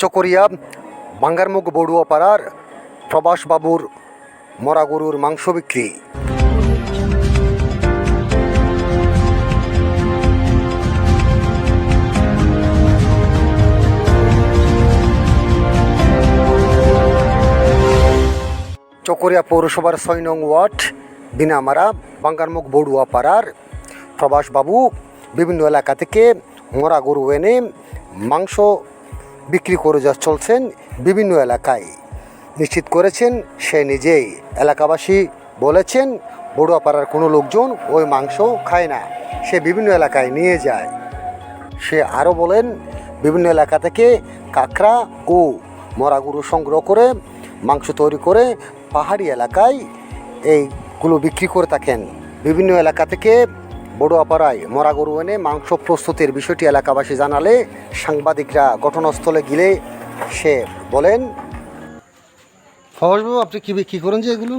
চকরিয়া, বাঙ্গারমুখ বড়ুয়া পাড়ার প্রবাসবাবুর মরা গরুর মাংস বিক্রি। চকরিয়া পৌরসভার ছয় নং ওয়ার্ড, বিনামারা, বাঙ্গারমুখ বড়ুয়া পাড়ার প্রবাসবাবু বিভিন্ন এলাকা থেকে মরা গরু এনে মাংস বিক্রি করে যা চলছেন বিভিন্ন এলাকায়। নিশ্চিত করেছেন সে নিজেই। এলাকাবাসী বলেছেন, বড়ুয়াপাড়ার কোনো লোকজন ওই মাংস খায় না, সে বিভিন্ন এলাকায় নিয়ে যায়। সে আরও বলেন, বিভিন্ন এলাকা থেকে কাঁকড়া ও মরা গরু সংগ্রহ করে, মাংস তৈরি করে পাহাড়ি এলাকায় এইগুলো বিক্রি করে থাকেন। বিভিন্ন এলাকা থেকে বড়ুয়াপাড়ায় মরা গরু এনে মাংস প্রস্তুতির বিষয়টি এলাকাবাসী জানালে সাংবাদিকরা ঘটনাস্থলে গেলে সে বলেন ফওয়াজবাবু আপনি কি বিক্রি করেন যে এগুলো?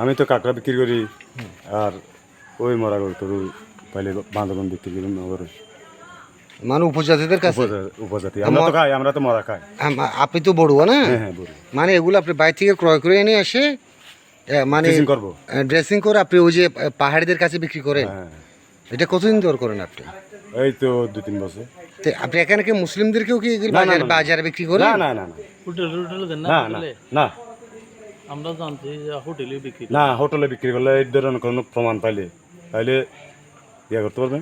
আমি তো কাঁকড়া বিক্রি করি আর ওই মরা গরু টরু পাইলে বান্ধবন বিক্রি করি নগরে মানে উপজাতিদের কাছে? উপজাতি। আমরা তো খাই আমরা তো মরা খাই। আপনি তো বড়ুয়া না? হ্যাঁ হ্যাঁ মানে এগুলো আপনি বাইরে থেকে ক্রয় করে এনে আসে মানে করব। ড্রেসিং করে আপনি ওই যে পাহাড়িদের কাছে বিক্রি করেন? হ্যাঁ। এটা কতদিন ধর করেন আপনি? এই তো দু তিন বছর। তো আপনি এখানে কি মুসলিমদেরকেও কি বাজারে বাজারে বিক্রি করেন? না না না না। হোটেল হোটেলে দেন না না আমরা জানছি যে হোটেলে বিক্রি না হোটেলে বিক্রি করলে এই ধরনের কোনো প্রমাণ পাইলে তাইলে ইয়ে করতে পারবে